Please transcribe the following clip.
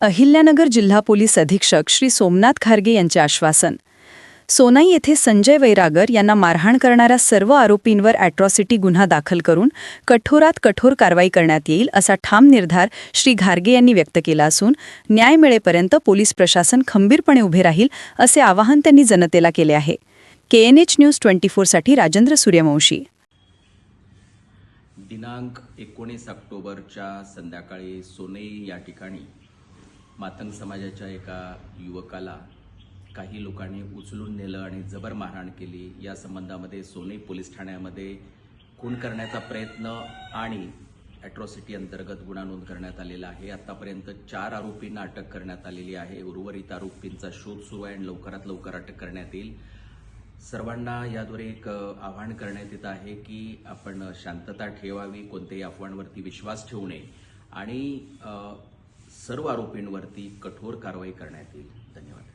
अहिल्यानगर जिल्हा पोलीस अधीक्षक श्री सोमनाथ खारगे यांचे आश्वासन. सोनाई येथे संजय वैरागर यांना मारहाण करणाऱ्या सर्व आरोपींवर अॅट्रॉसिटी गुन्हा दाखल करून कठोरात कठोर कारवाई करण्यात येईल असा ठाम निर्धार श्री घारगे यांनी व्यक्त केला असून न्याय मिळेपर्यंत पोलीस प्रशासन खंबीरपणे उभे राहील असे आवाहन त्यांनी जनतेला केले आहे. K N H news twenty फोरसाठी Rajendra Suryavanshi. दिनांक एकोणीस ऑक्टोबरच्या संध्याकाळी सोनई या ठिकाणी मातंग समाजाच्या एका युवकाला काही लोकांनी उचलून नेलं आणि जबर मारहाण केली. या संबंधामध्ये सोने पोलीस ठाण्यामध्ये खून करण्याचा प्रयत्न आणि ॲट्रॉसिटी अंतर्गत गुन्हा नोंद करण्यात आलेला आहे. आतापर्यंत चार आरोपींना अटक करण्यात आलेली आहे. उर्वरित आरोपींचा शोध सुरू आहे आणि लवकरात लवकर अटक करण्यात येईल. सर्वांना याद्वारे एक आव्हान करण्यात येत आहे की आपण शांतता ठेवावी कोणत्याही अफवांवरती विश्वास ठेवू नये. आणि सर्व आरोपींवरती कठोर कारवाई करण्यात येईल. धन्यवाद.